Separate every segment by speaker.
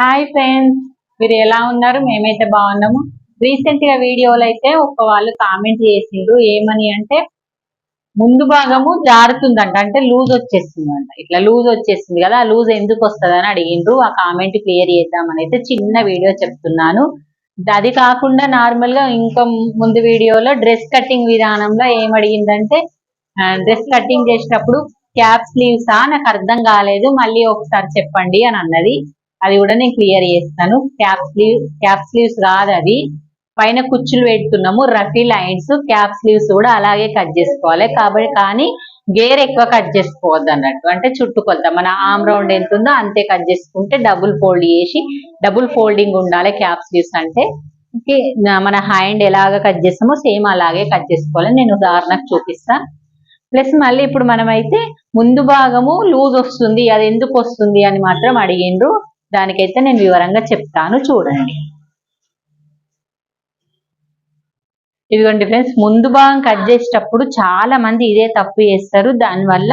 Speaker 1: Hi friends మీరు ఎలా ఉన్నారు? మేమైతే బాగున్నాము. రీసెంట్గా వీడియోలో అయితే ఒక వాళ్ళు కామెంట్ చేసిండ్రు. ఏమని అంటే ముందు భాగము జారుతుందంట. అంటే లూజ్ వచ్చేస్తుందంట. ఇట్లా లూజ్ వచ్చేస్తుంది కదా ఆ లూజ్ ఎందుకు వస్తుంది అని అడిగిండ్రు. ఆ కామెంట్ క్లియర్ చేద్దామని అయితే చిన్న వీడియో చెప్తున్నాను. అది కాకుండా నార్మల్గా ఇంకా ముందు వీడియోలో డ్రెస్ కటింగ్ విధానంలో ఏం అడిగిందంటే డ్రెస్ కటింగ్ చేసేటప్పుడు క్యాప్ స్లీవ్సా నాకు అర్థం కాలేదు. మళ్ళీ ఒకసారి చెప్పండి అని అన్నది. అది కూడా నేను క్లియర్ చేస్తాను. క్యాప్ స్లీవ్ క్యాప్ స్లీవ్స్ కాదు అది. పైన కుచ్చులు పెడుతున్నాము రఫీ లైన్స్ క్యాప్ స్లీవ్స్ కూడా అలాగే కట్ చేసుకోవాలి. కాబట్టి కానీ గేర్ ఎక్కువ కట్ చేసుకోవద్దు అన్నట్టు. అంటే చుట్టుకొలత మన ఆమ్ రౌండ్ ఎంత ఉందో అంతే కట్ చేసుకుంటే డబుల్ ఫోల్డ్ చేసి డబుల్ ఫోల్డింగ్ ఉండాలి క్యాప్ స్లీవ్స్ అంటే. మన హ్యాండ్ ఎలాగ కట్ చేస్తామో సేమ్ అలాగే కట్ చేసుకోవాలి. నేను ఉదాహరణకు చూపిస్తా. ప్లస్ మళ్ళీ ఇప్పుడు మనమైతే ముందు భాగము లూజ్ వస్తుంది అది ఎందుకు వస్తుంది అని మాత్రం అడిగిండ్రు. దానికైతే నేను వివరంగా చెప్తాను చూడండి. ఇదిగోండి ఫ్రెండ్స్ ముందు భాగం కట్ చేసేటప్పుడు చాలా మంది ఇదే తప్పు చేస్తారు. దానివల్ల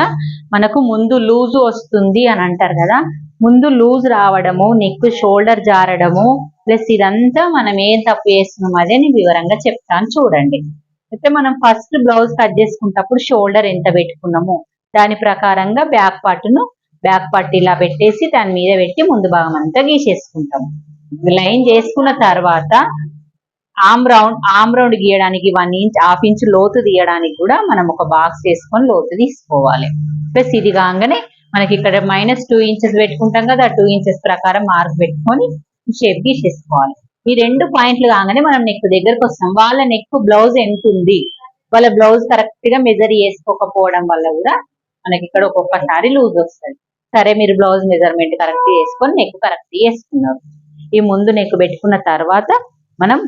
Speaker 1: మనకు ముందు లూజు వస్తుంది అని అంటారు కదా. ముందు లూజ్ రావడము నెక్ షోల్డర్ జారడము ప్లస్ ఇదంతా మనం ఏం తప్పు చేస్తున్నాం అదే నేను వివరంగా చెప్తాను చూడండి. అయితే మనం ఫస్ట్ బ్లౌజ్ కట్ చేసుకున్నప్పుడు షోల్డర్ ఎంత పెట్టుకున్నాము? దాని ప్రకారంగా బ్యాక్ పార్ట్ను బ్యాక్ పార్ట్ ఇలా పెట్టేసి దాని మీద పెట్టి ముందు భాగం అంతా గీసేసుకుంటాం. లైన్ చేసుకున్న తర్వాత ఆమ్ రౌండ్ ఆమ్ రౌండ్ గీయడానికి వన్ ఇంచ్ హాఫ్ ఇంచ్ లోతు తీయడానికి కూడా మనం ఒక బాక్స్ వేసుకొని లోతు తీసుకోవాలి. ప్లస్ ఇది కాగానే మనకి ఇక్కడ మైనస్ టూ ఇంచెస్ పెట్టుకుంటాం కదా టూ ఇంచెస్ ప్రకారం మార్క్ పెట్టుకొని షేప్ గీసేసుకోవాలి. ఈ రెండు పాయింట్లు కాగానే మనం నెక్ దగ్గరకు వస్తాం. వాళ్ళ నెక్ బ్లౌజ్ ఎంత ఉంది? వాళ్ళ బ్లౌజ్ కరెక్ట్గా మెజర్ చేసుకోకపోవడం వల్ల కూడా మనకి ఇక్కడ ఒక్కొక్కసారి లూజ్ వస్తుంది. సరే మీరు బ్లౌజ్ మెజర్మెంట్ కరెక్ట్ చేసుకొని నెక్ కరెక్ట్ చేసుకున్నారు. ఈ ముందు నెక్ పెట్టుకున్న తర్వాత మనం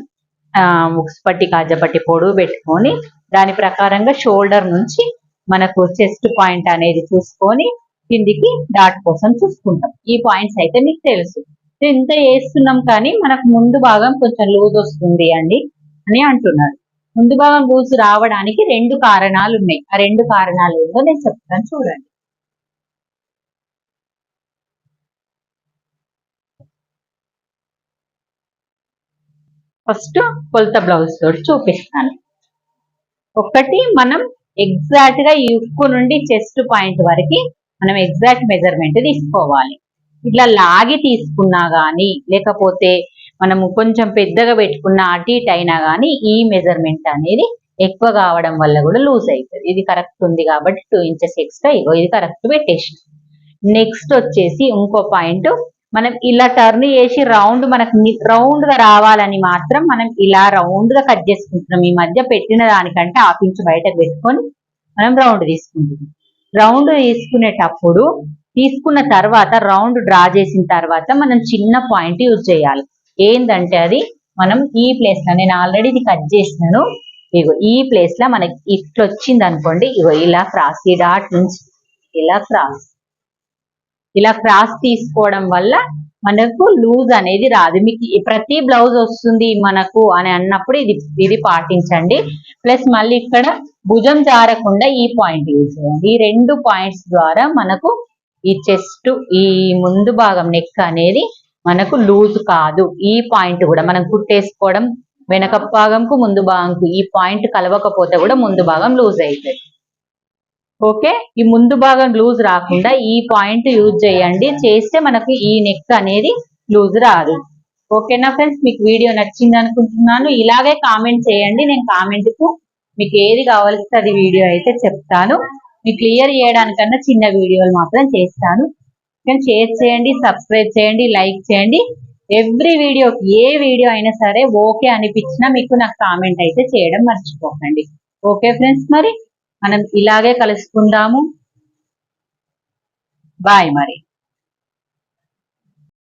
Speaker 1: ముక్స్ పట్టి కాజపట్టి పొడుగు పెట్టుకొని దాని ప్రకారంగా షోల్డర్ నుంచి మనకు చెస్ట్ పాయింట్ అనేది చూసుకొని కిందికి డాట్ కోసం చూసుకుంటాం. ఈ పాయింట్స్ అయితే మీకు తెలుసు. ఇంత వేస్తున్నాం కానీ మనకు ముందు భాగం కొంచెం లూజ్ వస్తుంది అండి అని అంటున్నారు. ముందు భాగం లూజ్ రావడానికి రెండు కారణాలు ఉన్నాయి. ఆ రెండు కారణాలు ఏంటో నేను చెప్తాను చూడండి. ఫస్ట్ కొలత బ్లౌజ్ తోటి చూపిస్తాను. ఒకటి మనం ఎగ్జాక్ట్గా ఉక్కు నుండి చెస్ట్ పాయింట్ వరకు మనం ఎగ్జాక్ట్ మెజర్మెంట్ తీసుకోవాలి. ఇట్లా లాగి తీసుకున్నా కానీ లేకపోతే మనము కొంచెం పెద్దగా పెట్టుకున్న అటు ఇటు అయినా కానీ ఈ మెజర్మెంట్ అనేది ఎక్కువ కావడం వల్ల కూడా లూజ్ అవుతుంది ఇది కరెక్ట్ ఉంది కాబట్టి టూ ఇంచెస్ ఎక్స్ట్రా ఇగో ఇది కరెక్ట్ పెట్టేసి నెక్స్ట్ వచ్చేసి ఇంకో పాయింట్ మనం ఇలా టర్న్ చేసి రౌండ్ మనకు రౌండ్గా రావాలని మాత్రం మనం ఇలా రౌండ్గా కట్ చేసుకుంటున్నాం. ఈ మధ్య పెట్టిన దానికంటే హాఫ్ ఇంచ్ బయటకు పెట్టుకొని మనం రౌండ్ తీసుకుంటున్నాం. రౌండ్ తీసుకునేటప్పుడు తీసుకున్న తర్వాత రౌండ్ డ్రా చేసిన తర్వాత మనం చిన్న పాయింట్ యూజ్ చేయాలి. ఏంటంటే అది మనం ఈ ప్లేస్లో నేను ఆల్రెడీ ఇది కట్ చేసినాను. ఇగో ఈ ప్లేస్లో మనకి ఇట్లా వచ్చింది అనుకోండి ఇగో ఇలా క్రాస్ ఈ డాట్ నుంచి ఇలా క్రాస్ ఇలా క్రాస్ తీసుకోవడం వల్ల మనకు లూజ్ అనేది రాదు. మీకు ప్రతి బ్లౌజ్ వస్తుంది మనకు అని అన్నప్పుడు ఇది ఇది పాటించండి. ప్లస్ మళ్ళీ ఇక్కడ భుజం జారకుండా ఈ పాయింట్ యూజ్ చేయండి. ఈ రెండు పాయింట్స్ ద్వారా మనకు ఈ చెస్ట్ ఈ ముందు భాగం నెక్ అనేది మనకు లూజ్ కాదు. ఈ పాయింట్ కూడా మనం కుట్టేసుకోవడం వెనక భాగంకు ముందు భాగంకు ఈ పాయింట్ కలవకపోతే కూడా ముందు భాగం లూజ్ అవుతుంది ఓకే ఈ ముందు భాగం లూజ్ రాకుండా ఈ పాయింట్ యూజ్ చేయండి. చేస్తే మనకు ఈ నెక్ అనేది లూజ్ రాదు. ఓకేనా ఫ్రెండ్స్ మీకు వీడియో నచ్చింది అనుకుంటున్నాను. ఇలాగే కామెంట్ చేయండి. నేను కామెంట్కు మీకు ఏది కావాల్సి అది వీడియో అయితే చెప్తాను. మీకు క్లియర్ చేయడానికన్నా చిన్న వీడియోలు మాత్రం చేస్తాను. కానీ షేర్ చేయండి సబ్స్క్రైబ్ చేయండి లైక్ చేయండి. ఎవ్రీ వీడియోకి ఏ వీడియో అయినా సరే ఓకే అనిపించినా మీకు నాకు కామెంట్ అయితే చేయడం మర్చిపోకండి. ఓకే ఫ్రెండ్స్ మరి మనం ఇలాగే కలుసుకుందాము. బాయ్ మరి.